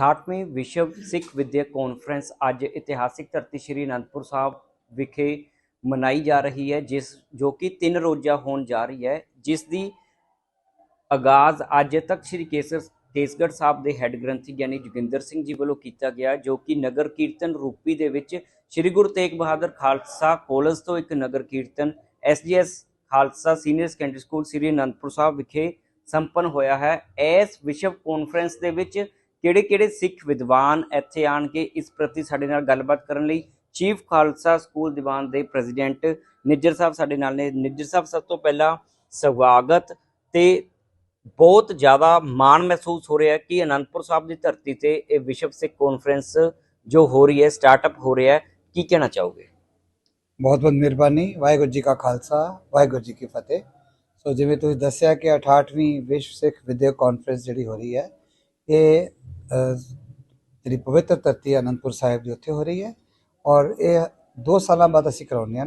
68ਵੀਂ ਵਿਸ਼ਵ ਸਿੱਖ ਵਿਦਿਅਕ ਕਾਨਫਰੰਸ ਅੱਜ ਇਤਿਹਾਸਿਕ ਧਰਤੀ ਸ੍ਰੀ ਅਨੰਦਪੁਰ ਸਾਹਿਬ ਵਿਖੇ ਮਨਾਈ ਜਾ ਰਹੀ ਹੈ, ਜਿਸ ਜੋ ਕਿ 3 ਰੋਜ਼ਾ ਹੋਣ ਜਾ ਰਹੀ ਹੈ। ਜਿਸ ਦੀ ਆਗਾਜ਼ ਅੱਜ ਤੱਕ ਸ੍ਰੀ ਕੇਸਰ ਕੇਸਗੜ੍ਹ ਸਾਹਿਬ ਦੇ ਹੈੱਡ ਗ੍ਰੰਥੀ ਗਿਆਨੀ ਜੋਗਿੰਦਰ ਸਿੰਘ ਜੀ ਵੱਲੋਂ ਕੀਤਾ ਗਿਆ, ਜੋ ਕਿ ਨਗਰ ਕੀਰਤਨ ਰੂਪੀ ਦੇ ਵਿੱਚ ਸ੍ਰੀ ਗੁਰੂ ਤੇਗ ਬਹਾਦਰ ਖਾਲਸਾ ਕਾਲਜ ਤੋਂ ਇੱਕ ਨਗਰ ਕੀਰਤਨ SGS Khalsa senior secondary school Sri Anandpur Sahib ਵਿਖੇ ਸੰਪੰਨ ਹੋਇਆ ਹੈ। ਇਸ ਵਿਸ਼ਵ ਕਾਨਫਰੰਸ ਦੇ ਵਿੱਚ ਕਿਹੜੇ-ਕਿਹੜੇ ਸਿੱਖ ਵਿਦਵਾਨ ਇੱਥੇ ਆਣ ਕੇ ਇਸ ਪ੍ਰਤੀ ਸਾਡੇ ਨਾਲ ਗੱਲਬਾਤ ਕਰਨ ਲਈ? ਚੀਫ ਖਾਲਸਾ ਸਕੂਲ ਦੀਵਾਨ ਦੇ ਪ੍ਰੈਜ਼ੀਡੈਂਟ ਨਿੱਜਰ ਸਾਹਿਬ ਸਾਡੇ ਨਾਲ ਨੇ। ਨਿੱਜਰ ਸਾਹਿਬ, ਸਭ ਤੋਂ ਪਹਿਲਾਂ ਸਵਾਗਤ ਤੇ ਬਹੁਤ ਜ਼ਿਆਦਾ ਮਾਣ ਮਹਿਸੂਸ ਹੋ ਰਿਹਾ ਕਿ ਅਨੰਦਪੁਰ ਸਾਹਿਬ ਦੀ ਧਰਤੀ ਤੇ ਇਹ ਵਿਸ਼ਵ ਸਿੱਖ ਕਾਨਫਰੰਸ ਜੋ ਹੋ ਰਹੀ ਹੈ ਸਟਾਰਟਅਪ ਹੋ ਰਿਹਾ ਹੈ, ਕੀ ਕਹਿਣਾ ਚਾਹੋਗੇ? ਬਹੁਤ ਬਹੁਤ ਮਿਹਰਬਾਨੀ। ਵਾਹਿਗੁਰੂ ਜੀ ਕਾ ਖਾਲਸਾ, ਵਾਹਿਗੁਰੂ ਜੀ ਕੀ ਫਤਿਹ। ਸੋ ਜਿਵੇਂ ਤੁਸੀਂ ਦੱਸਿਆ ਕਿ 68ਵੀਂ ਵਿਸ਼ਵ ਸਿੱਖ ਵਿਦਿਅਕ ਕਾਨਫਰੰਸ ਜਿਹੜੀ ਹੋ ਰਹੀ ਹੈ, ਇਹ ਜਿਹੜੀ ਪਵਿੱਤਰ ਧਰਤੀ ਅਨੰਦਪੁਰ ਸਾਹਿਬ ਦੀ ਉੱਥੇ ਹੋ ਰਹੀ ਹੈ ਔਰ ਇਹ 2 ਸਾਲਾਂ ਬਾਅਦ ਅਸੀਂ ਕਰਾਉਂਦੇ ਹਾਂ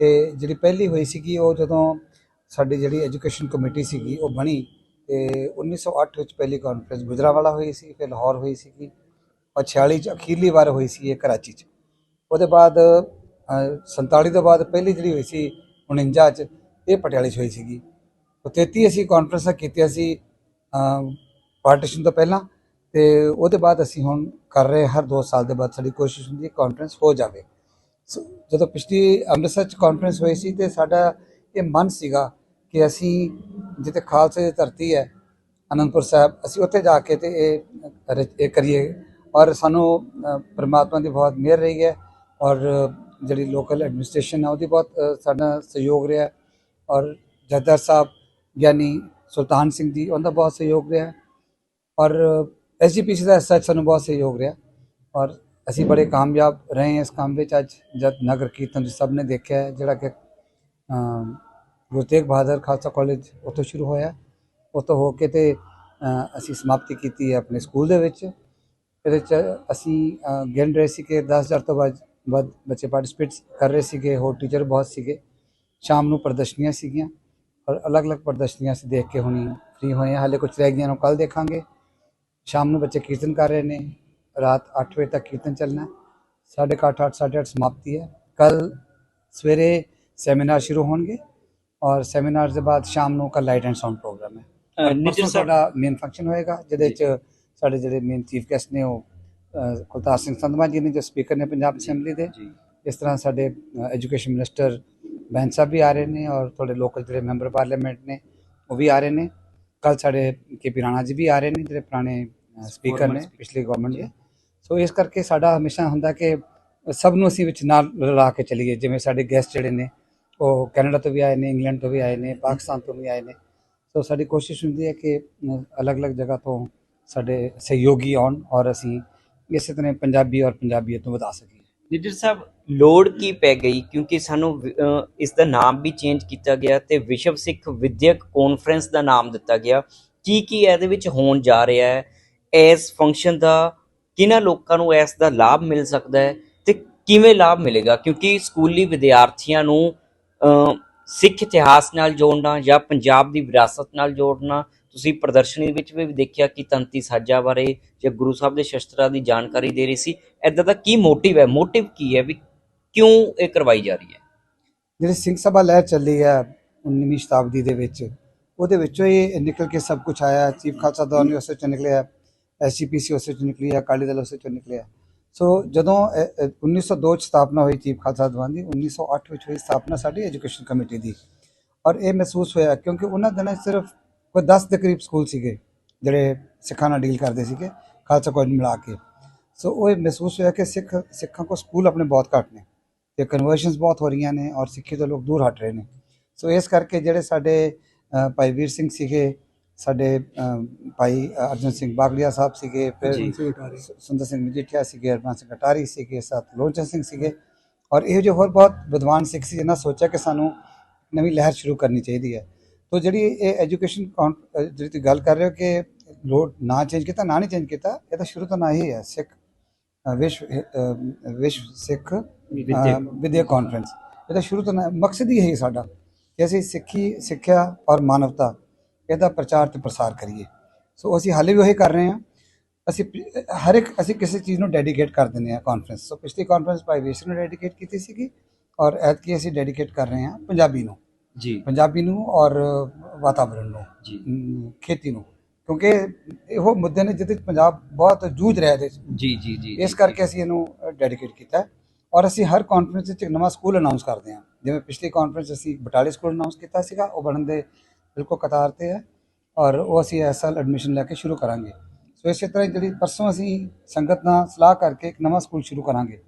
ਤੇ ਜਿਹੜੀ ਪਹਿਲੀ ਹੋਈ ਸੀਗੀ ਉਹ ਜਦੋਂ ਸਾਡੀ ਜਿਹੜੀ ਐਜੂਕੇਸ਼ਨ ਕਮੇਟੀ ਸੀਗੀ ਉਹ ਬਣੀ ਤੇ 1908 ਵਿੱਚ ਪਹਿਲੀ ਕਾਨਫਰੰਸ ਗੁਜਰਾਵਾਲਾ ਹੋਈ ਸੀ ਫਿਰ ਲਾਹੌਰ ਹੋਈ ਸੀਗੀ ਔਰ 46 ਚ ਅਖੀਰਲੀ ਵਾਰ ਹੋਈ ਸੀ ਇਹ ਕਰਾਚੀ ਚ ਉਹਦੇ ਬਾਅਦ ਅਹ, 47 ਤੋਂ ਬਾਅਦ ਪਹਿਲੀ ਜਿਹੜੀ ਹੋਈ ਸੀ 49 ਚ ਇਹ ਪਟਿਆਲੇ 'ਚ ਹੋਈ ਸੀਗੀ ਉਹ 33 ਅਸੀਂ ਕਾਨਫਰੰਸਾਂ ਕੀਤੀਆਂ ਸੀ ਪਾਰਟੀਸ਼ਨ ਤੋਂ ਪਹਿਲਾਂ ਤੇ ਉਹਦੇ ਬਾਅਦ ਅਸੀਂ ਹੁਣ ਕਰ ਰਹੇ ਹਰ 2 ਸਾਲ ਦੇ ਬਾਅਦ ਸਾਡੀ ਕੋਸ਼ਿਸ਼ ਹੁੰਦੀ ਹੈ ਕਾਨਫਰੰਸ ਹੋ ਜਾਵੇ। ਸੋ, ਜਦੋਂ ਪਿਛਲੀ ਅੰਮ੍ਰਿਤਸਰ ਚ ਕਾਨਫਰੰਸ ਹੋਈ ਸੀ ਤੇ ਸਾਡਾ ਇਹ ਮਨ ਸੀਗਾ ਕਿ ਅਸੀਂ ਜਿੱਥੇ ਖਾਲਸੇ ਦੀ ਧਰਤੀ ਹੈ ਅਨੰਦਪੁਰ ਸਾਹਿਬ ਅਸੀਂ ਉੱਥੇ ਜਾ ਕੇ ਤੇ ਇਹ ਇਹ ਕਰੀਏ। ਔਰ ਸਾਨੂੰ ਅ, ਪ੍ਰਮਾਤਮਾ ਦੀ ਬਹੁਤ ਮਿਹਰ ਰਹੀ ਹੈ ਔਰ ਜਿਹੜੀ ਲੋਕਲ ਐਡਮਿਨਿਸਟ੍ਰੇਸ਼ਨ ਹੈ ਉਹਦੀ ਬਹੁਤ ਸਾਡਾ ਸਹਿਯੋਗ ਰਿਹਾ। ਔਰ ਜੱਦਰ ਸਾਹਿਬ ਯਾਨੀ ਸੁਲਤਾਨ ਸਿੰਘ ਜੀ ਉਹਦਾ ਬਹੁਤ ਸਹਿਯੋਗ ਰਿਹਾ। ਔਰ ਐਸਜੀਪੀਸੀ ਦਾ ਸੱਚ ਸਾਨੂੰ ਬਹੁਤ ਸਹਿਯੋਗ ਰਿਹਾ ਔਰ ਅਸੀਂ ਬੜੇ ਕਾਮਯਾਬ ਰਹੇ ਹਾਂ ਇਸ ਕੰਮ ਵਿੱਚ। ਅੱਜ ਜਦ ਨਗਰ ਕੀਰਤਨ ਤੁਸੀਂ ਸਭ ਨੇ ਦੇਖਿਆ ਹੈ, ਜਿਹੜਾ ਕਿ ਗੁਰੂ ਤੇਗ ਬਹਾਦਰ ਖਾਲਸਾ ਕਾਲਜ ਉੱਥੋਂ ਸ਼ੁਰੂ ਹੋਇਆ। ਉੱਥੋਂ ਹੋ ਕੇ ਤੇ ਅਸੀਂ ਸਮਾਪਤੀ ਕੀਤੀ ਹੈ ਆਪਣੇ ਸਕੂਲ ਦੇ ਵਿੱਚ। ਇਹਦੇ ਚ ਅਸੀਂ ਗਿਣ ਰਹੇ ਸੀ ਕਿ 10000 ਤੋਂ ਵੱਧ ਵੱਧ ਬੱਚੇ ਪਾਰਟਿਸਿਪੇਟ ਕਰ ਰਹੇ ਸੀਗੇ ਹੋਰ ਟੀਚਰ ਬਹੁਤ ਸੀਗੇ। ਸ਼ਾਮ ਨੂੰ ਪ੍ਰਦਰਸ਼ਨੀਆਂ ਸੀਗੀਆਂ ਔਰ ਅਲੱਗ-ਅਲੱਗ ਪ੍ਰਦਰਸ਼ਨੀਆਂ ਅਸੀਂ ਦੇਖ ਕੇ ਹੁਣੀ ਫ੍ਰੀ ਹੋਏ ਹਾਂ। ਹਾਲੇ ਕੁਝ ਰਹਿ ਗਈਆਂ ਨੂੰ ਕੱਲ ਦੇਖਾਂਗੇ। ਸ਼ਾਮ ਨੂੰ ਬੱਚੇ ਕੀਰਤਨ ਕਰ ਰਹੇ ਨੇ ਰਾਤ 8 ਵਜੇ ਤੱਕ ਕੀਰਤਨ ਚੱਲਣਾ ਅੱਠ ਸਾਢੇ ਅੱਠ ਸਮਾਪਤੀ ਹੈ। ਕੱਲ ਸਵੇਰੇ ਸੈਮੀਨਾਰ ਸ਼ੁਰੂ ਹੋਣਗੇ ਔਰ ਸੈਮੀਨਾਰ ਦੇ ਬਾਅਦ ਸ਼ਾਮ ਨੂੰ ਕੱਲ ਲਾਈਟ ਐਂਡ ਸਾਊਂਡ ਪ੍ਰੋਗਰਾਮ ਹੈ। ਸਾਹਿਬ ਸਾਡਾ ਮੇਨ ਫੰਕਸ਼ਨ ਹੋਏਗਾ ਜਿਹਦੇ ਚ ਸਾਡੇ ਜਿਹੜੇ ਮੇਨ ਚੀਫ ਗੈਸਟ ਨੇ ਉਹ ਕੁਲਤਾਰ ਸਿੰਘ ਸੰਧਵਾ ਜੀ ਨੇ ਜੋ ਸਪੀਕਰ ਨੇ ਪੰਜਾਬ ਅਸੈਂਬਲੀ ਦੇ। ਇਸ ਤਰ੍ਹਾਂ ਸਾਡੇ ਐਜੂਕੇਸ਼ਨ ਮਿਨਿਸਟਰ ਬੈਂਸ ਸਾਹਿਬ ਵੀ ਆ ਰਹੇ ਨੇ ਔਰ ਤੁਹਾਡੇ ਲੋਕਲ ਜਿਹੜੇ ਮੈਂਬਰ ਪਾਰਲੀਮੈਂਟ ਨੇ ਉਹ ਵੀ ਆ ਰਹੇ ਨੇ। ਕੱਲ ਸਾਡੇ ਕੇ ਰਾਣਾ ਜੀ ਵੀ ਆ ਰਹੇ ਨੇ ਜਿਹੜੇ ਪੁਰਾਣੇ ਸਪੀਕਰ ਨੇ। ਪਿਛਲੀ ਗਵਰਨਮੈਂਟ ਦੇ। ਸੋ ਇਸ ਕਰਕੇ ਸਾਡਾ ਹਮੇਸ਼ਾ ਹੁੰਦਾ ਕਿ ਸਭ ਨੂੰ ਅਸੀਂ ਵਿੱਚ ਨਾਲ ਰਲਾ ਕੇ ਚੱਲੀਏ। ਜਿਵੇਂ ਸਾਡੇ ਗੈਸਟ ਜਿਹੜੇ ਨੇ ਉਹ ਕੈਨੇਡਾ ਤੋਂ ਵੀ ਆਏ ਨੇ ਇੰਗਲੈਂਡ ਤੋਂ ਵੀ ਆਏ ਨੇ ਪਾਕਿਸਤਾਨ ਤੋਂ ਵੀ ਆਏ ਨੇ। ਸੋ ਸਾਡੀ ਕੋਸ਼ਿਸ਼ ਹੁੰਦੀ ਹੈ ਕਿ ਅਲੱਗ-ਅਲੱਗ ਜਗ੍ਹਾ ਤੋਂ ਸਾਡੇ ਸਹਿਯੋਗੀ ਆਉਣ ਔਰ ਅਸੀਂ ਇਸੇ ਤਰ੍ਹਾਂ ਪੰਜਾਬੀ ਔਰ ਪੰਜਾਬੀਅਤ ਨੂੰ ਵਧਾ ਸਕੀਏ। ਨਿੱਜਰ ਸਾਹਿਬ ਲੋੜ ਕੀ ਪੈ ਗਈ? ਕਿਉਂਕਿ ਸਾਨੂੰ ਇਸ ਦਾ ਨਾਮ ਵੀ ਚੇਂਜ ਕੀਤਾ ਗਿਆ ਤੇ ਵਿਸ਼ਵ ਸਿੱਖ ਵਿਦਿਅਕ ਕਾਨਫਰੰਸ ਦਾ ਨਾਮ ਦਿੱਤਾ ਗਿਆ। ਕੀ ਕੀ ਇਹਦੇ ਵਿੱਚ ਹੋਣ ਜਾ ਰਿਹਾ ਹੈ? ਇਸ ਫੰਕਸ਼ਨ ਦਾ ਕਿਹਨਾਂ ਲੋਕਾਂ ਨੂੰ ਇਸ ਦਾ ਲਾਭ ਮਿਲ ਸਕਦਾ ਹੈ ਤੇ ਕਿਵੇਂ ਲਾਭ ਮਿਲੇਗਾ? ਕਿਉਂਕਿ ਸਕੂਲੀ ਵਿਦਿਆਰਥੀਆਂ ਨੂੰ ਸਿੱਖ ਇਤਿਹਾਸ ਨਾਲ ਜੋੜਨਾ ਜਾਂ ਪੰਜਾਬ ਦੀ ਵਿਰਾਸਤ ਨਾਲ ਜੋੜਨਾ ਤੁਸੀਂ ਪ੍ਰਦਰਸ਼ਨੀ ਵਿੱਚ ਵੀ ਦੇਖਿਆ ਕਿ ਤੰਤੀ ਸਾਜਾ ਬਾਰੇ ਜਾਂ ਗੁਰੂ ਸਾਹਿਬ ਦੇ ਸ਼ਸਤਰਾਂ ਦੀ ਜਾਣਕਾਰੀ ਦੇ ਰਹੀ ਸੀ। ਇਦਾਂ ਦਾ ਕੀ ਮੋਟਿਵ ਹੈ? ਮੋਟਿਵ ਕੀ ਹੈ ਵੀ ਕਿਉਂ ਇਹ ਕਰਵਾਈ ਜਾ ਰਹੀ ਹੈ? ਜਿਹੜੀ ਸਿੰਘ ਸਭਾ ਲਹਿਰ ਚੱਲੀ ਹੈ 19ਵੀਂ ਸ਼ਤਾਬਦੀ ਦੇ ਵਿੱਚ ਉਹਦੇ ਵਿੱਚੋਂ ਇਹ ਨਿਕਲ ਕੇ ਸਭ ਕੁਝ ਆਇਆ। ਚੀਫ ਖਾਲਸਾ ਦੌਰ ਉਸੇ ਚੋਂ ਨਿਕਲਿਆ। ਐਸਜੀਪੀਸੀ ਉਸੇ ਚੋਂ ਨਿਕਲੀ ਹੈ ਅਕਾਲੀ ਦਲ ਉਸੇ ਚੋਂ ਨਿਕਲਿਆ। ਸੋ ਜਦੋਂ ਅ, ਅ, 1902 ਚ ਸਥਾਪਨਾ ਹੋਈ ਚੀਫ ਖਾਲਸਾ ਦੀਵਾਨ ਦੀ 1908 ਵਿੱਚ ਹੋਈ ਸਥਾਪਨਾ ਸਾਡੀ ਐਜੂਕੇਸ਼ਨ ਕਮੇਟੀ ਦੀ। ਔਰ ਇਹ ਮਹਿਸੂਸ ਹੋਇਆ ਕਿਉਂਕਿ ਉਹਨਾਂ ਦਿਨਾਂ ਸਿਰਫ ਕੋਈ 10 ਦੇ ਕਰੀਬ ਸਕੂਲ ਸੀਗੇ ਜਿਹੜੇ ਸਿੱਖਾਂ ਨਾਲ ਡੀਲ ਕਰਦੇ ਸੀਗੇ ਖਾਲਸਾ ਕਾਲਜ ਮਿਲਾ ਕੇ। ਸੋ ਉਹ ਇਹ ਮਹਿਸੂਸ ਹੋਇਆ ਕਿ ਸਿੱਖ ਸਿੱਖਾਂ ਕੋ ਸਕੂਲ ਆਪਣੇ ਬਹੁਤ ਘੱਟ ਨੇ। ਤੇ ਕਨਵਰਸ਼ਨਸ ਬਹੁਤ ਹੋ ਰਹੀਆਂ ਨੇ ਔਰ ਸਿੱਖੀ ਤੋਂ ਲੋਕ ਦੂਰ ਹਟ ਰਹੇ ਨੇ। ਸੋ ਇਸ ਕਰਕੇ ਜਿਹੜੇ ਸਾਡੇ ਭਾਈ ਵੀਰ ਸਿੰਘ ਸੀਗੇ ਸਾਡੇ ਭਾਈ ਅਰਜਨ ਸਿੰਘ ਬਾਗੜੀਆ ਸਾਹਿਬ ਸੀਗੇ ਫਿਰ ਸੁੰਦਰ ਸਿੰਘ ਮਜੀਠੀਆ ਸੀਗੇ ਹਰਮਨ ਸਿੰਘ ਕਟਾਰੀ ਸੀਗੇ ਸਤ ਲੋਚਨ ਸਿੰਘ ਸੀਗੇ। ਔਰ ਇਹ ਜੋ ਹੋਰ ਬਹੁਤ ਵਿਦਵਾਨ ਸਿੱਖ ਸੀ ਇਹਨਾਂ ਸੋਚਿਆ ਕਿ ਸਾਨੂੰ ਨਵੀਂ ਲਹਿਰ ਸ਼ੁਰੂ ਕਰਨੀ ਚਾਹੀਦੀ ਹੈ। ਤੋ ਜਿਹੜੀ ਇਹ ਐਜੂਕੇਸ਼ਨ ਜਿਹੜੀ ਤੁਸੀਂ ਗੱਲ ਕਰ ਰਹੇ ਹੋ ਕਿ ਲੋਡ ਨਾ ਚੇਂਜ ਕੀਤਾ ਨਾ ਨਹੀਂ ਚੇਂਜ ਕੀਤਾ ਇਹ ਤਾਂ ਸ਼ੁਰੂ ਤੋਂ ਨਾ ਹੀ ਹੈ ਸਿੱਖ ਵਿਸ਼ਵ ਵਿਸ਼ਵ ਸਿੱਖ। ਵਿਦਿਆ ਕਾਨਫਰੰਸ ਇਹਦਾ ਸ਼ੁਰੂ ਤੋਂ ਨਾ- ਮਕਸਦ ਹੀ ਇਹ ਸਾਡਾ ਕਿ ਅਸੀਂ ਸਿੱਖੀ ਸਿੱਖਿਆ ਔਰ ਮਾਨਵਤਾ ਇਹਦਾ ਪ੍ਰਚਾਰ ਤੇ ਪ੍ਰਸਾਰ ਕਰੀਏ। ਸੋ ਅਸੀਂ ਹਾਲੇ ਵੀ ਉਹੀ ਕਰ ਰਹੇ ਹਾਂ। ਅਸੀਂ ਹਰ ਇੱਕ ਅਸੀਂ ਕਿਸੇ ਚੀਜ਼ ਨੂੰ ਡੈਡੀਕੇਟ ਕਰ ਦਿੰਦੇ ਹਾਂ ਕਾਨਫਰੰਸ ਸੋ ਪਿਛਲੀ ਕਾਨਫਰੰਸ ਭਾਈਵੇਸ਼ਨ ਨੂੰ ਡੈਡੀਕੇਟ ਕੀਤੀ ਸੀਗੀ ਔਰ ਐਤਕੀ ਅਸੀਂ ਡੈਡੀਕੇਟ ਕਰ ਰਹੇ ਹਾਂ ਪੰਜਾਬੀ ਨੂੰ। ਜੀ। ਪੰਜਾਬੀ ਨੂੰ ਔਰ ਵਾਤਾਵਰਣ ਨੂੰ ਜੀ। ਖੇਤੀ ਨੂੰ। ਕਿਉਂਕਿ ਇਹੋ ਮੁੱਦੇ ਨੇ 'ਚ ਪੰਜਾਬ ਬਹੁਤ ਜੂਝ ਰਿਹਾ 'ਚ। ਜੀ ਜੀ ਜੀ ਇਸ ਕਰਕੇ ਅਸੀਂ ਇਹਨੂੰ ਡੈਡੀਕੇਟ ਕੀਤਾ ਔਰ ਅਸੀਂ ਹਰ ਕਾਨਫਰੰਸ ਵਿੱਚ ਇੱਕ ਨਵਾਂ ਸਕੂਲ ਅਨਾਉਂਸ ਕਰਦੇ ਹਾਂ। ਜਿਵੇਂ ਪਿਛਲੀ ਕਾਨਫਰੰਸ ਅਸੀਂ ਬਟਾਲੇ ਸਕੂਲ ਅਨਾਉਂਸ ਕੀਤਾ ਸੀਗਾ ਉਹ ਬਣਨ ਦੇ ਬਿਲਕੁਲ ਕਤਾਰ ਤੇ ਹੈ ਔਰ ਉਹ ਅਸੀਂ ਇਸ ਸਾਲ ਐਡਮਿਸ਼ਨ ਲੈ ਕੇ ਸ਼ੁਰੂ ਕਰਾਂਗੇ। ਸੋ ਇਸੇ ਤਰ੍ਹਾਂ ਜਿਹੜੀ ਪਰਸੋਂ ਅਸੀਂ ਸੰਗਤ ਨਾਲ ਸਲਾਹ ਕਰਕੇ ਇੱਕ ਨਵਾਂ ਸਕੂਲ ਸ਼ੁਰੂ ਕਰਾਂਗੇ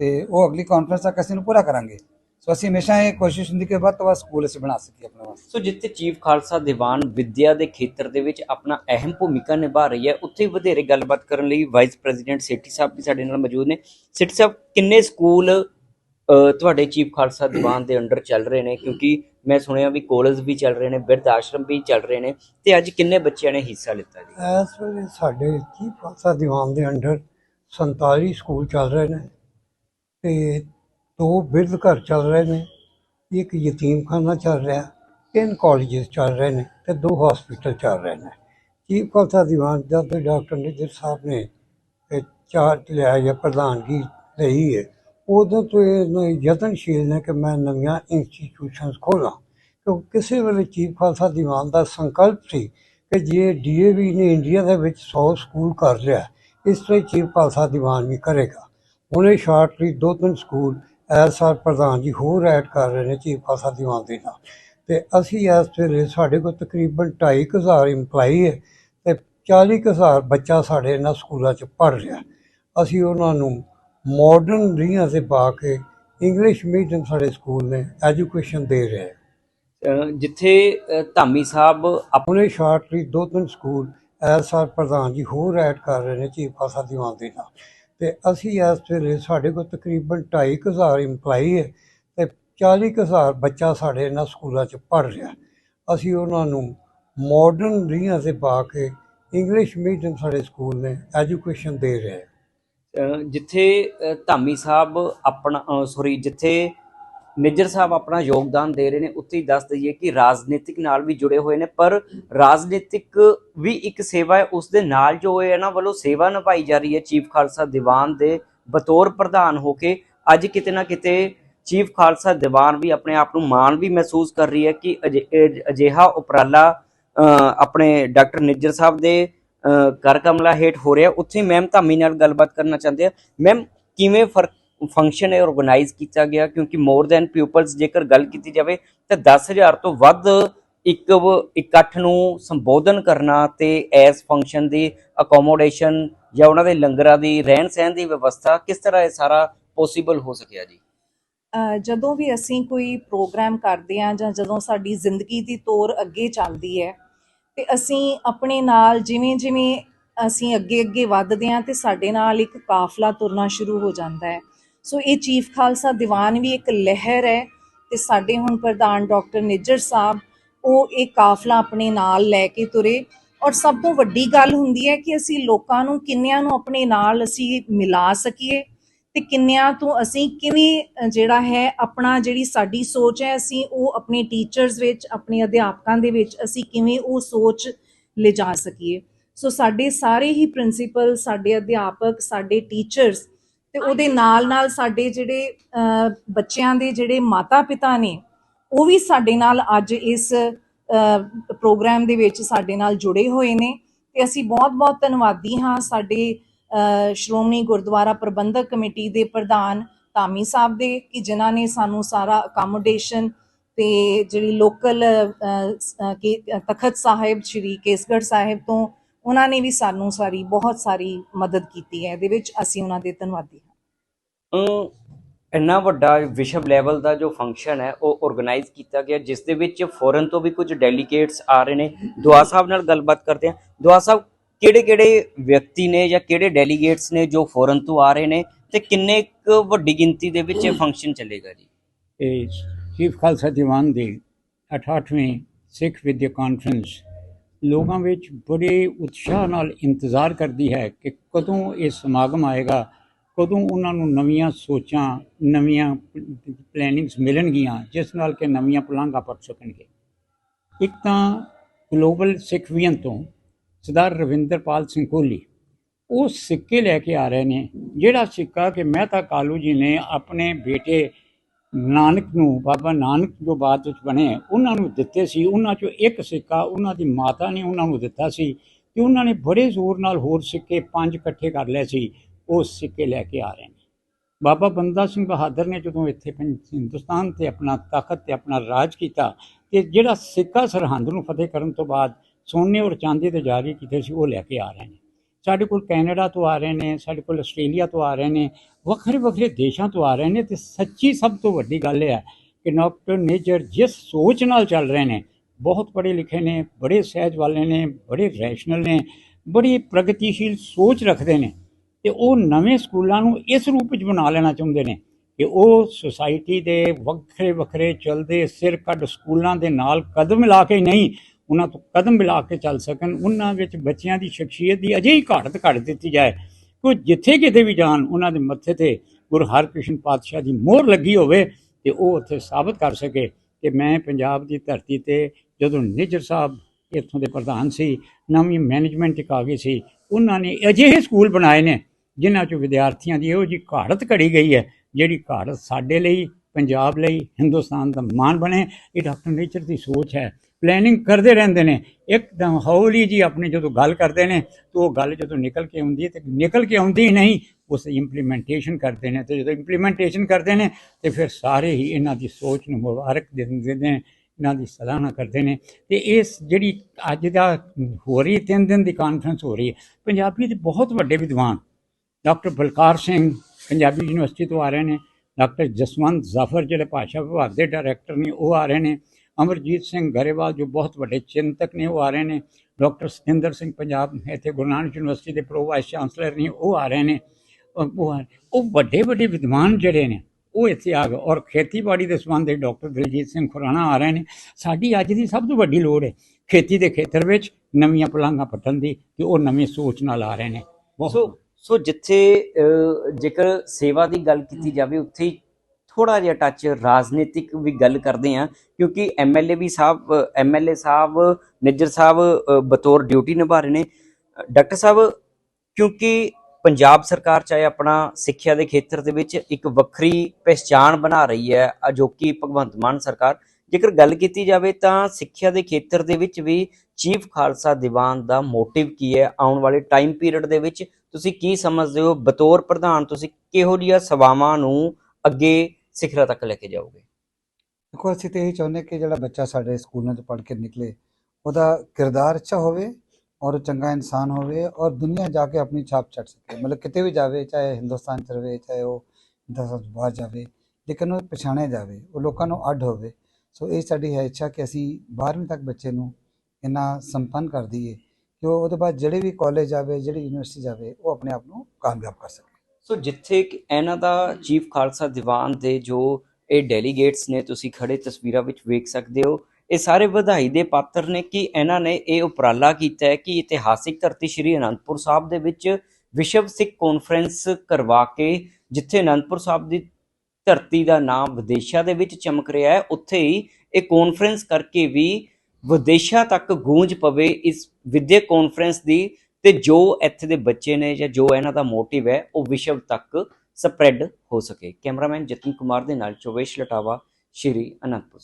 ਤੇ ਉਹ ਅਗਲੀ ਕਾਨਫਰੰਸ ਤੱਕ ਅਸੀਂ ਨੂੰ ਪੂਰਾ ਕਰਾਂਗੇ। ਸੋ ਅਸੀਂ ਹਮੇਸ਼ਾ ਇਹ ਕੋਸ਼ਿਸ਼ ਹੁੰਦੀ ਕਿ ਵੱਧ ਤੋਂ ਵੱਧ ਸਕੂਲ ਅਸੀਂ ਬਣਾ ਸਕੀਏ ਆਪਣੇ ਵਾਸਤੇ। ਸੋ ਜਿੱਥੇ ਚੀਫ ਖਾਲਸਾ ਦੀਵਾਨ ਵਿੱਦਿਆ ਦੇ ਖੇਤਰ ਦੇ ਵਿੱਚ ਆਪਣਾ ਅਹਿਮ ਭੂਮਿਕਾ ਨਿਭਾ ਰਹੀ ਹੈ, ਉੱਥੇ ਵਧੇਰੇ ਗੱਲਬਾਤ ਕਰਨ ਲਈ ਵਾਈਸ ਪ੍ਰੈਜ਼ੀਡੈਂਟ ਸੇਠੀ ਸਾਹਿਬ ਵੀ ਸਾਡੇ ਨਾਲ ਮੌਜੂਦ ਨੇ। ਸੇਠੀ ਸਾਹਿਬ, ਕਿੰਨੇ ਸਕੂਲ ਤੁਹਾਡੇ ਚੀਫ ਖਾਲਸਾ ਦੀਵਾਨ ਦੇ ਅੰਡਰ ਚੱਲ ਰਹੇ ਨੇ, ਕਿਉਂਕਿ ਮੈਂ ਸੁਣਿਆ ਵੀ ਕਾਲਜ ਵੀ ਚੱਲ ਰਹੇ ਨੇ, ਬਿਰਧ ਆਸ਼ਰਮ ਵੀ ਚੱਲ ਰਹੇ ਨੇ, ਤੇ ਅੱਜ ਕਿੰਨੇ ਬੱਚਿਆਂ ਨੇ ਹਿੱਸਾ ਲਿੱਤਾ ਜੀ? ਇਸ ਵੇਲੇ ਸਾਡੇ ਚੀਫ ਖਾਲਸਾ ਦੀਵਾਨ ਦੇ ਅੰਡਰ 47 ਸਕੂਲ ਚੱਲ ਰਹੇ ਨੇ, ਤੇ ਦੋ ਬਿਰਧ ਘਰ ਚੱਲ ਰਹੇ ਨੇ, ਇੱਕ ਯਤੀਮਖਾਨਾ ਚੱਲ ਰਿਹਾ, ਤਿੰਨ ਕਾਲਜਸ ਚੱਲ ਰਹੇ ਨੇ, ਤੇ ਦੋ ਹਸਪੀਟਲ ਚੱਲ ਰਹੇ ਨੇ। ਚੀਫ ਖਾਲਸਾ ਦੀਵਾਨ ਜਦ ਤੋਂ ਡਾਕਟਰ ਨਿਜਰ ਸਾਹਿਬ ਨੇ ਚਾਰਜ ਲਿਆ ਜਾਂ ਪ੍ਰਧਾਨਗੀ ਲਈ ਹੈ। ਉਦੋਂ ਤੋਂ ਇਹ ਯਤਨਸ਼ੀਲ ਨੇ ਕਿ ਮੈਂ ਨਵੀਆਂ ਇੰਸਟੀਟਿਊਸ਼ਨਸ ਖੋਲਾਂ। ਕਿਉਂਕਿ ਕਿਸੇ ਵੇਲੇ ਚੀਫ ਖਾਲਸਾ ਦੀਵਾਨ ਦਾ ਸੰਕਲਪ ਸੀ ਕਿ ਜੇ ਡੀਏਵੀ ਨੇ ਇੰਡੀਆ ਦੇ ਵਿੱਚ 100 ਸਕੂਲ ਕਰ ਲਿਆ, ਇਸ ਤਰ੍ਹਾਂ ਚੀਫ ਖਾਲਸਾ ਦੀਵਾਨ ਵੀ ਕਰੇਗਾ। ਹੁਣ ਇਹ ਸ਼ਾਰਟਲੀ ਦੋ ਤਿੰਨ ਸਕੂਲ ਇਸ ਸਾਲ ਪ੍ਰਧਾਨ ਜੀ ਹੋਰ ਐਡ ਕਰ ਰਹੇ ਨੇ ਚੀਫ ਖਾਲਸਾ ਦੀਵਾਨ ਦੇ ਨਾਲ। ਤੇ ਅਸੀਂ ਇਸ ਵੇਲੇ ਸਾਡੇ ਕੋਲ ਤਕਰੀਬਨ 2500 EMPLOYE ਹੈ ਤੇ 40000 ਬੱਚਾ ਸਾਡੇ ਇਹਨਾਂ ਸਕੂਲਾਂ 'ਚ ਪੜ੍ਹ ਰਿਹਾ। ਅਸੀਂ ਉਹਨਾਂ ਨੂੰ ਮਾਡਰਨ ਰੀਆਂ ਤੇ ਪਾ ਕੇ ਇੰਗਲਿਸ਼ ਮੀਡੀਅਮ ਸਾਡੇ ਸਕੂਲ ਨੇ ਐਜੂਕੇਸ਼ਨ ਦੇ ਰਹੇ ਜਿੱਥੇ ਧਾਮੀ ਸਾਹਿਬ ਆਪ- ਹੁਣੇ ਸ਼ਾਰਟਲੀ ਦੋ ਤਿੰਨ ਸਕੂਲ ਸਾਲ ਪ੍ਰਧਾਨ ਜੀ ਹੋਰ ਐਡ ਕਰ ਰਹੇ ਨੇ ਚੀਫ ਖਾਲਸਾ ਦੀਵਾਨ ਦੇ ਨਾਲ। ਤੇ ਅਸੀਂ ਇਸ ਵੇਲੇ ਸਾਡੇ ਕੋਲ ਤਕਰੀਬਨ 2500 EMPLOYE ਹੈ ਤੇ 40000 ਬੱਚਾ ਸਾਡੇ ਇਹਨਾਂ ਸਕੂਲਾਂ 'ਚ ਪੜ੍ਹ ਰਿਹਾ। ਅਸੀਂ ਉਹਨਾਂ ਨੂੰ ਮਾਡਰਨ ਰੀਆਂ ਤੇ ਪਾ ਕੇ ਇੰਗਲਿਸ਼ ਮੀਡੀਅਮ ਸਾਡੇ ਸਕੂਲ ਨੇ ਐਜੂਕੇਸ਼ਨ ਦੇ ਰਹੇ ਜਿੱਥੇ ਧਾਮੀ ਸਾਹਿਬ ਆਪਣਾ ਸੌਰੀ ਜਿੱਥੇ ਨਿੱਜਰ ਸਾਹਿਬ ਆਪਣਾ ਯੋਗਦਾਨ ਦੇ ਰਹੇ ਨੇ, ਉੱਥੇ ਹੀ ਦੱਸ ਦਈਏ ਕਿ ਰਾਜਨੀਤਿਕ ਨਾਲ ਵੀ ਜੁੜੇ ਹੋਏ ਨੇ, ਪਰ ਰਾਜਨੀਤਿਕ ਵੀ ਇੱਕ ਸੇਵਾ ਹੈ, ਉਸ ਦੇ ਨਾਲ ਜੋ ਹੈ ਇਹਨਾਂ ਵੱਲੋਂ ਸੇਵਾ ਨਿਭਾਈ ਜਾ ਰਹੀ ਹੈ, ਚੀਫ ਖਾਲਸਾ ਦੀਵਾਨ ਦੇ ਬਤੌਰ ਪ੍ਰਧਾਨ ਹੋ ਕੇ, ਅੱਜ ਕਿਤੇ ਨਾ ਕਿਤੇ ਚੀਫ ਖਾਲਸਾ ਦੀਵਾਨ ਵੀ ਆਪਣੇ ਆਪ ਨੂੰ ਮਾਣ ਵੀ ਮਹਿਸੂਸ ਕਰ ਰਹੀ ਹੈ ਕਿ ਅਜਿ- ਅਜਿਹਾ ਉਪਰਾਲਾ ਆਪਣੇ ਡਾਕਟਰ ਨਿੱਜਰ ਸਾਹਿਬ ਦੇ ਕਰ ਕਮਲਾ ਹੇਠ ਹੋ ਰਿਹਾ। ਉੱਥੇ ਮੈਮ ਧਾਮੀ ਨਾਲ ਗੱਲਬਾਤ ਕਰਨਾ ਚਾਹੁੰਦੇ ਆ। ਮੈਮ ਕਿਵੇਂ ਫ਼ਰਕ ਫੰਕਸ਼ਨ ਹੈ ਆਰਗੇਨਾਈਜ਼ ਕੀਤਾ ਗਿਆ? ਕਿਉਂਕਿ ਮੋਰ ਦੈਨ ਪੀਪਲਸ ਜੇਕਰ ਗੱਲ ਕੀਤੀ ਜਾਵੇ, ਤਾਂ 10000 ਤੋਂ ਵੱਧ ਇੱਕ ਇਕੱਠ ਨੂੰ ਸੰਬੋਧਨ ਕਰਨਾ ਤੇ ਇਸ ਫੰਕਸ਼ਨ ਦੀ ਅਕੋਮੋਡੇਸ਼ਨ ਜਾਂ ਉਹਨਾਂ ਦੇ ਲੰਗਰਾਂ ਦੀ ਰਹਿਣ ਸਹਿਣ ਦੀ ਵਿਵਸਥਾ ਕਿਸ ਤਰ੍ਹਾਂ ਇਹ ਸਾਰਾ ਪੋਸੀਬਲ ਹੋ ਸਕਿਆ ਜੀ? ਜਦੋਂ ਵੀ ਅਸੀਂ ਕੋਈ ਪ੍ਰੋਗਰਾਮ ਕਰਦੇ ਹਾਂ ਜਾਂ ਜਦੋਂ ਸਾਡੀ ਜ਼ਿੰਦਗੀ ਦੀ ਤੌਰ ਅੱਗੇ ਚੱਲਦੀ ਹੈ ਤੇ ਅਸੀਂ ਆਪਣੇ ਨਾਲ ਜਿਵੇਂ ਜਿਵੇਂ ਅਸੀਂ ਅੱਗੇ ਅੱਗੇ ਵੱਧਦੇ ਹਾਂ ਤੇ ਸਾਡੇ ਨਾਲ ਇੱਕ ਕਾਫਲਾ ਤੁਰਨਾ ਸ਼ੁਰੂ ਹੋ ਜਾਂਦਾ ਹੈ। ਸੋ ਇਹ ਚੀਫ ਖਾਲਸਾ ਦੀਵਾਨ ਵੀ ਇੱਕ ਲਹਿਰ ਹੈ ਤੇ ਸਾਡੇ ਹੁਣ ਪ੍ਰਧਾਨ ਡਾਕਟਰ ਨਿੱਜਰ ਸਾਹਿਬ, ਉਹ ਇਹ ਕਾਫਲਾ ਆਪਣੇ ਨਾਲ ਲੈ ਕੇ ਤੁਰੇ। ਔਰ ਸਭ ਤੋਂ ਵੱਡੀ ਗੱਲ ਹੁੰਦੀ ਹੈ ਕਿ ਅਸੀਂ ਲੋਕਾਂ ਨੂੰ ਕਿੰਨਿਆਂ ਨੂੰ ਆਪਣੇ ਨਾਲ ਅਸੀਂ ਮਿਲਾ ਸਕੀਏ। ਤੇ ਕਿੰਨਿਆਂ ਤੋਂ ਅਸੀਂ ਕਿਵੇਂ ਜਿਹੜਾ ਹੈ ਆਪਣਾ ਜਿਹੜੀ ਸਾਡੀ ਸੋਚ ਹੈ ਅਸੀਂ ਉਹ ਆਪਣੇ ਟੀਚਰਸ ਵਿੱਚ ਆਪਣੇ ਅਧਿਆਪਕਾਂ ਦੇ ਵਿੱਚ ਅਸੀਂ ਕਿਵੇਂ ਉਹ ਸੋਚ ਲਿਜਾ ਸਕੀਏ। ਸੋ ਸਾਡੇ ਸਾਰੇ ਹੀ ਪ੍ਰਿੰਸੀਪਲ ਸਾਡੇ ਅਧਿਆਪਕ ਸਾਡੇ ਟੀਚਰਸ ਤੇ ਉਹਦੇ ਨਾਲ ਨਾਲ ਸਾਡੇ ਜਿਹੜੇ ਬੱਚਿਆਂ ਦੇ ਜਿਹੜੇ ਮਾਤਾ ਪਿਤਾ ਨੇ ਉਹ ਵੀ ਸਾਡੇ ਨਾਲ ਅੱਜ ਇਸ ਪ੍ਰੋਗਰਾਮ ਦੇ ਵਿੱਚ ਸਾਡੇ ਨਾਲ ਜੁੜੇ ਹੋਏ ਨੇ ਤੇ ਅਸੀਂ ਬਹੁਤ ਬਹੁਤ ਧੰਨਵਾਦੀ ਹਾਂ ਸਾਡੇ ਸ਼੍ਰੋਮਣੀ ਗੁਰਦੁਆਰਾ ਪ੍ਰਬੰਧਕ ਕਮੇਟੀ ਦੇ ਪ੍ਰਧਾਨ ਧਾਮੀ ਸਾਹਿਬ ਦੇ, ਕਿ ਜਿਨ੍ਹਾਂ ਨੇ ਸਾਨੂੰ ਸਾਰਾ ਅਕਾਮੋਡੇਸ਼ਨ ਤੇ ਜਿਹੜੀ ਲੋਕਲ ਤਖਤ ਸਾਹਿਬ, ਸ਼੍ਰੀ ਕੇਸਗੜ੍ਹ ਸਾਹਿਬ ਤੋਂ ਉਹਨਾਂ ਨੇ ਵੀ ਸਾਨੂੰ ਸਾਰੀ, ਬਹੁਤ ਸਾਰੀ ਮਦਦ ਕੀਤੀ ਹੈ, ਇਹਦੇ ਵਿੱਚ ਅਸੀਂ ਉਹਨਾਂ ਦੇ ਧੰਨਵਾਦੀ ਹਾਂ। ਇੰਨਾ ਵੱਡਾ ਵਿਸ਼ਵ ਲੈਵਲ ਦਾ ਜੋ ਫੰਕਸ਼ਨ ਹੈ, ਉਹ ਆਰਗੇਨਾਈਜ਼ ਕੀਤਾ ਗਿਆ, ਜਿਸ ਦੇ ਵਿੱਚ ਫੋਰਨ ਤੋਂ ਵੀ ਕੁਝ ਡੈਲੀਗੇਟਸ ਆ ਰਹੇ ਨੇ। ਦੁਆ ਸਾਹਿਬ ਨਾਲ ਗੱਲਬਾਤ ਕਰਦੇ ਹਾਂ। ਦੁਆ ਸਾਹਿਬ ਕਿਹੜੇ ਕਿਹੜੇ ਵਿਅਕਤੀ ਨੇ ਜਾਂ ਕਿਹੜੇ ਡੈਲੀਗੇਟਸ ਨੇ ਜੋ ਫੋਰਨ ਤੋਂ ਆ ਰਹੇ ਨੇ ਤੇ ਕਿੰਨੇ ਕੁ ਵੱਡੀ ਗਿਣਤੀ ਦੇ ਵਿੱਚ ਇਹ ਫੰਕਸ਼ਨ ਚੱਲੇਗਾ ਜੀ? ਇਹ ਚੀਫ ਖਾਲਸਾ ਦੀਵਾਨ ਦੀ 68ਵੀਂ ਸਿੱਖ ਵਿਦਿਆ ਕਾਨਫਰੰਸ ਲੋਕਾਂ ਵਿੱਚ ਬੜੇ ਉਤਸ਼ਾਹ ਨਾਲ ਇੰਤਜ਼ਾਰ ਕਰਦੀ ਹੈ ਕਿ ਕਦੋਂ ਇਹ ਸਮਾਗਮ ਆਏਗਾ, ਕਦੋਂ ਉਹਨਾਂ ਨੂੰ ਨਵੀਆਂ ਸੋਚਾਂ, ਨਵੀਆਂ ਪਲੈਨਿੰਗਸ ਮਿਲਣਗੀਆਂ, ਜਿਸ ਨਾਲ ਕਿ ਨਵੀਆਂ ਪਲਾਂਘਾਂ ਪੜ ਸਕਣਗੇ। ਇੱਕ ਤਾਂ ਗਲੋਬਲ ਸਿੱਖ ਵਿਜ਼ਨ ਤੋਂ ਸਰਦਾਰ ਰਵਿੰਦਰਪਾਲ ਸਿੰਘ ਕੋਹਲੀ, ਉਹ ਸਿੱਕੇ ਲੈ ਕੇ ਆ ਰਹੇ ਨੇ। ਜਿਹੜਾ ਸਿੱਕਾ ਕਿ ਮਹਿਤਾ ਕਾਲੂ ਜੀ ਨੇ ਆਪਣੇ ਬੇਟੇ ਨਾਨਕ ਨੂੰ, ਬਾਬਾ ਨਾਨਕ ਜੋ ਬਾਅਦ ਵਿੱਚ ਬਣੇ, ਉਹਨਾਂ ਨੂੰ ਦਿੱਤੇ ਸੀ। ਉਹਨਾਂ ਚੋਂ ਇੱਕ ਸਿੱਕਾ ਉਹਨਾਂ ਦੀ ਮਾਤਾ ਨੇ ਉਹਨਾਂ ਨੂੰ ਦਿੱਤਾ ਸੀ ਤੇ ਉਹਨਾਂ ਨੇ ਬੜੇ ਜ਼ੋਰ ਨਾਲ ਹੋਰ ਸਿੱਕੇ ਪੰਜ ਇਕੱਠੇ ਕਰ ਲਏ ਸੀ। ਉਹ ਸਿੱਕੇ ਲੈ ਕੇ ਆ ਰਹੇ ਨੇ। ਬਾਬਾ ਬੰਦਾ ਸਿੰਘ ਬਹਾਦਰ ਨੇ ਜਦੋਂ ਇੱਥੇ ਹਿੰਦੁਸਤਾਨ ਤੇ ਆਪਣਾ ਤਾਕਤ ਤੇ ਆਪਣਾ ਰਾਜ ਕੀਤਾ ਤੇ ਜਿਹੜਾ ਸਿੱਕਾ ਸਰਹੰਦ ਨੂੰ ਫਤਿਹ ਕਰਨ ਤੋਂ ਬਾਅਦ ਸੋਨੇ ਔਰ ਚਾਂਦੀ ਤੇ ਜਾਰੀ ਕੀਤੇ ਸੀ ਉਹ ਲੈ ਕੇ ਆ ਰਹੇ ਨੇ। ਸਾਡੇ ਕੋਲ ਕੈਨੇਡਾ ਤੋਂ ਆ ਰਹੇ ਨੇ, ਸਾਡੇ ਕੋਲ ਆਸਟ੍ਰੇਲੀਆ ਤੋਂ ਆ ਰਹੇ ਨੇ, ਵੱਖਰੇ ਵੱਖਰੇ ਦੇਸ਼ਾਂ ਤੋਂ ਆ ਰਹੇ ਨੇ ਤੇ ਸੱਚੀ ਸਭ ਤੋਂ ਵੱਡੀ ਗੱਲ ਇਹ ਹੈ ਕਿ ਡਾਕਟਰ ਨੇਚਰ ਜਿਸ ਸੋਚ ਨਾਲ ਚੱਲ ਰਹੇ ਨੇ, ਬਹੁਤ ਪੜ੍ਹੇ ਲਿਖੇ ਨੇ, ਬੜੇ ਸਹਿਜ ਵਾਲੇ ਨੇ, ਬੜੇ ਰੈਸ਼ਨਲ ਨੇ, ਬੜੀ ਪ੍ਰਗਤੀਸ਼ੀਲ ਸੋਚ ਰੱਖਦੇ ਨੇ ਤੇ ਉਹ ਨਵੇਂ ਸਕੂਲਾਂ ਨੂੰ ਇਸ ਰੂਪ ਵਿੱਚ ਬਣਾ ਲੈਣਾ ਚਾਹੁੰਦੇ ਨੇ ਕਿ ਉਹ ਸੁਸਾਇਟੀ ਦੇ ਵੱਖਰੇ ਵੱਖਰੇ ਚਲਦੇ ਸਿਰ ਕੱਢ ਸਕੂਲਾਂ ਦੇ ਨਾਲ ਕਦਮ ਲਾ ਕੇ ਨਹੀਂ ਉਹਨਾਂ ਤੋਂ ਕਦਮ ਮਿਲਾ ਕੇ ਚੱਲ ਸਕਣ, ਉਹਨਾਂ ਵਿੱਚ ਬੱਚਿਆਂ ਦੀ ਸ਼ਖਸੀਅਤ ਦੀ ਅਜੇ ਹੀ ਘਾਟ ਘੜ ਦਿੱਤੀ ਜਾਏ ਕਿ ਜਿੱਥੇ ਕਿਤੇ ਵੀ ਜਾਣ, ਉਹਨਾਂ ਦੇ ਮੱਥੇ ਤੇ ਗੁਰੂ ਹਰਕ੍ਰਿਸ਼ਨ ਪਾਤਸ਼ਾਹ ਦੀ ਮੋਹਰ ਲੱਗੀ ਹੋਵੇ ਤੇ ਉਹ ਉੱਥੇ ਸਾਬਤ ਕਰ ਸਕੇ ਕਿ ਮੈਂ ਪੰਜਾਬ ਦੀ ਧਰਤੀ ਤੇ ਜਦੋਂ ਨਿਜਰ ਸਾਹਿਬ ਇੱਥੋਂ ਦੇ ਪ੍ਰਧਾਨ ਸੀ, ਨਵੀਂ ਮੈਨੇਜਮੈਂਟ ਇੱਕ ਆ ਗਈ ਸੀ, ਉਹਨਾਂ ਨੇ ਅਜਿਹੇ ਸਕੂਲ ਬਣਾਏ ਨੇ ਜਿਨ੍ਹਾਂ 'ਚ ਵਿਦਿਆਰਥੀਆਂ ਦੀ ਇਹੋ ਜਿਹੀ ਘਾੜਤ ਘੜੀ ਗਈ ਹੈ, ਜਿਹੜੀ ਘਾੜਤ ਸਾਡੇ ਲਈ ਪੰਜਾਬ ਲਈ ਹਿੰਦੁਸਤਾਨ ਦਾ ਮਾਣ ਬਣੇ। ਇਹ ਡਾਕਟਰ ਨੇਚਰ ਦੀ ਸੋਚ ਹੈ। ਪਲੈਨਿੰਗ ਕਰਦੇ ਰਹਿੰਦੇ ਨੇ। ਇੱਕਦਮ ਹੌਲੀ ਜੀ ਆਪਣੀ ਜਦੋਂ ਗੱਲ ਕਰਦੇ ਨੇ, ਤਾਂ ਉਹ ਗੱਲ ਜਦੋਂ ਨਿਕਲ ਕੇ ਆਉਂਦੀ ਹੈ ਤੇ ਨਿਕਲ ਕੇ ਆਉਂਦੀ ਹੀ ਨਹੀਂ, ਉਸ ਇੰਪਲੀਮੈਂਟੇਸ਼ਨ ਕਰਦੇ ਨੇ। ਤੇ ਜਦੋਂ ਇੰਪਲੀਮੈਂਟੇਸ਼ਨ ਕਰਦੇ ਨੇ, ਤੇ ਫਿਰ ਸਾਰੇ ਹੀ ਇਹਨਾਂ ਦੀ ਸੋਚ ਨੂੰ ਮੁਬਾਰਕ ਦਿੰਦੇ ਨੇ, ਇਹਨਾਂ ਦੀ ਸਲਾਹਨਾ ਕਰਦੇ ਨੇ। ਤੇ ਇਸ ਜਿਹੜੀ ਅੱਜ ਦਾ ਹੋ ਰਹੀ ਤਿੰਨ ਦਿਨ ਦੀ ਕਾਨਫਰੰਸ ਹੋ ਰਹੀ ਹੈ, ਪੰਜਾਬੀ ਦੇ ਬਹੁਤ ਵੱਡੇ ਵਿਦਵਾਨ ਡਾਕਟਰ ਬਲਕਾਰ ਸਿੰਘ, ਪੰਜਾਬੀ ਯੂਨੀਵਰਸਿਟੀ ਤੋਂ ਆ ਰਹੇ ਨੇ। ਡਾਕਟਰ ਜਸਵੰਤ ਜ਼ਾਫਰ ਜਿਹੜੇ ਭਾਸ਼ਾ ਵਿਭਾਗ ਦੇ ਡਾਇਰੈਕਟਰ ਨੇ ਉਹ ਆ ਰਹੇ ਨੇ। ਅਮਰਜੀਤ ਸਿੰਘ ਗਰੇਵਾਲ ਜੋ ਬਹੁਤ ਵੱਡੇ ਚਿੰਤਕ ਨੇ ਉਹ ਆ ਰਹੇ ਨੇ। ਡਾਕਟਰ ਸਤਿੰਦਰ ਸਿੰਘ ਪੰਜਾਬ ਇੱਥੇ ਗੁਰੂ ਨਾਨਕ ਯੂਨੀਵਰਸਿਟੀ ਦੇ ਪ੍ਰੋ ਵਾਈਸ ਚਾਂਸਲਰ ਨੇ ਉਹ ਆ ਰਹੇ ਨੇ। ਉਹ ਉਹ ਵੱਡੇ ਵੱਡੇ ਵਿਦਵਾਨ ਜਿਹੜੇ ਨੇ ਉਹ ਇੱਥੇ ਆ ਗਏ। ਔਰ ਖੇਤੀਬਾੜੀ ਦੇ ਸੰਬੰਧ ਵਿੱਚ ਡਾਕਟਰ ਦਲਜੀਤ ਸਿੰਘ ਖੁਰਾਣਾ ਆ ਰਹੇ ਨੇ। ਸਾਡੀ ਅੱਜ ਦੀ ਸਭ ਤੋਂ ਵੱਡੀ ਲੋੜ ਹੈ ਖੇਤੀ ਦੇ ਖੇਤਰ ਵਿੱਚ ਨਵੀਆਂ ਪਲਾਂਘਾਂ ਪੱਟਣ ਦੀ ਤੇ ਉਹ ਨਵੀਂ ਸੋਚ ਨਾਲ ਆ ਰਹੇ ਨੇ। ਬਹੁਤ ਸੋ ਸੋ ਜਿੱਥੇ ਜੇਕਰ ਸੇਵਾ ਦੀ ਗੱਲ ਕੀਤੀ ਜਾਵੇ ਉੱਥੇ ਥੋੜਾ ਜਿਹਾ ਟੱਚ ਰਾਜਨੀਤਿਕ ਵੀ ਗੱਲ ਕਰਦੇ ਆ ਕਿਉਂਕਿ ਐਮਐਲਏ ਵੀ ਸਾਹਿਬ ਐਮਐਲਏ ਸਾਹਿਬ ਨਿੱਜਰ ਸਾਹਿਬ ਬਤੌਰ ਡਿਊਟੀ ਨਿਭਾ ਰਹੇ ਨੇ। ਡਾਕਟਰ ਸਾਹਿਬ ਕਿਉਂਕਿ ਪੰਜਾਬ ਸਰਕਾਰ ਚਾਹੇ ਆਪਣਾ ਸਿੱਖਿਆ ਦੇ ਖੇਤਰ ਦੇ ਵਿੱਚ ਇੱਕ ਵੱਖਰੀ ਪਹਿਚਾਣ ਬਣਾ ਰਹੀ ਹੈ ਅ ਜੋ ਕਿ ਭਗਵੰਤ ਮਾਨ ਸਰਕਾਰ ਜੇਕਰ ਗੱਲ ਕੀਤੀ ਜਾਵੇ ਤਾਂ ਸਿੱਖਿਆ ਦੇ ਖੇਤਰ ਦੇ ਵਿੱਚ ਵੀ ਚੀਫ ਖਾਲਸਾ ਦੀਵਾਨ ਦਾ ਮੋਟਿਵ ਕੀ ਹੈ? ਆਉਣ ਵਾਲੇ ਟਾਈਮ ਪੀਰੀਅਡ ਦੇ ਵਿੱਚ ਤੁਸੀਂ ਕੀ ਸਮਝਦੇ ਹੋ? ਬਤੌਰ ਪ੍ਰਧਾਨ, ਤੁਸੀਂ ਕਿਹੋ ਜਿਹੀਆਂ ਸੇਵਾਵਾਂ ਨੂੰ ਅੱਗੇ ਸਿਖਰਾਂ ਤੱਕ ਲੈ ਕੇ ਜਾਓਗੇ? ਦੇਖੋ, ਅਸੀਂ ਤੇ ਇਹ ਚਾਹੁੰਦੇ ਕਿ ਜਿਹੜਾ ਬੱਚਾ ਸਾਡੇ ਸਕੂਲਾਂ ਤੋਂ ਪੜ੍ਹ ਕੇ ਨਿਕਲੇ, ਉਹਦਾ ਕਿਰਦਾਰ ਅੱਛਾ ਹੋਵੇ ਔਰ ਉਹ ਚੰਗਾ ਇਨਸਾਨ ਹੋਵੇ ਔਰ ਦੁਨੀਆ ਜਾ ਕੇ ਆਪਣੀ ਛਾਪ ਛੱਡ ਸਕੇ। ਮਤਲਬ ਕਿਤੇ ਵੀ ਜਾਵੇ, ਚਾਹੇ ਹਿੰਦੁਸਤਾਨ ਚ ਰਵੇ, ਚਾਹੇ ਉਹ ਹਿੰਦੁਸਤਾਨ ਬਾਹਰ ਜਾਵੇ, ਲੇਕਿਨ ਉਹ ਪਛਾਣਿਆ ਜਾਵੇ, ਉਹ ਲੋਕਾਂ ਨੂੰ ਅੱਡ ਹੋਵੇ। ਸੋ ਇਹ ਸਾਡੀ ਹੈ ਇੱਛਾ ਕਿ ਅਸੀਂ 12ਵੀਂ ਤੱਕ ਬੱਚੇ ਨੂੰ ਇੰਨਾ ਸੰਪੰਨ ਕਰ ਦਈਏ ਕਿ ਉਹ ਉਹਦੇ ਬਾਅਦ ਜਿਹੜੇ ਵੀ ਕਾਲਜ ਜਾਵੇ ਜਿਹੜੀ ਯੂਨੀਵਰਸਿਟੀ ਜਾਵੇ, ਉਹ ਆਪਣੇ ਆਪ ਨੂੰ ਕਾਮਯਾਬ ਕਰ ਸਕੇ ਸੋ ਜਿੱਥੇ ਕਿ ਇਹਨਾਂ ਦਾ ਚੀਫ ਖਾਲਸਾ ਦੀਵਾਨ ਦੇ ਜੋ ਇਹ ਡੈਲੀਗੇਟਸ ਨੇ, ਤੁਸੀਂ ਖੜੇ ਤਸਵੀਰਾਂ ਵਿੱਚ ਵੇਖ ਸਕਦੇ ਹੋ। ਇਹ ਸਾਰੇ ਵਧਾਈ ਦੇ ਪਾਤਰ ਨੇ ਕਿ ਇਹਨਾਂ ਨੇ ਇਹ ਉਪਰਾਲਾ ਕੀਤਾ ਹੈ ਕਿ ਇਤਿਹਾਸਿਕ ਧਰਤੀ ਸ੍ਰੀ ਅਨੰਦਪੁਰ ਸਾਹਿਬ ਦੇ ਵਿੱਚ ਵਿਸ਼ਵ ਸਿੱਖ ਕਾਨਫਰੰਸ ਕਰਵਾ ਕੇ, ਜਿੱਥੇ ਅਨੰਦਪੁਰ ਸਾਹਿਬ ਦੀ ਧਰਤੀ ਦਾ ਨਾਮ ਵਿਦੇਸ਼ਾਂ ਦੇ ਵਿੱਚ ਚਮਕ ਰਿਹਾ ਹੈ। ਉੱਥੇ ਹੀ ਇਹ ਕਾਨਫਰੰਸ ਕਰਕੇ ਵੀ ਵਿਦੇਸ਼ਾਂ ਤੱਕ ਗੂੰਜ ਪਵੇ ਇਸ ਵਿਦਿਅਕ ਕਾਨਫਰੰਸ ਦੀ ਤੇ ਜੋ ਇੱਥੇ ਦੇ ਬੱਚੇ ਨੇ ਜਾਂ ਜੋ ਇਹਨਾਂ ਦਾ ਮੋਟਿਵ ਹੈ, ਉਹ ਵਿਸ਼ਵ ਤੱਕ ਸਪਰੈਡ ਹੋ ਸਕੇ। ਕੈਮਰਾਮੈਨ ਜਤਨ ਕੁਮਾਰ ਦੇ ਨਾਲ ਚੋਵੇਸ਼ ਲਟਾਵਾ, ਸ਼੍ਰੀ ਅਨੰਦਪੁਰ।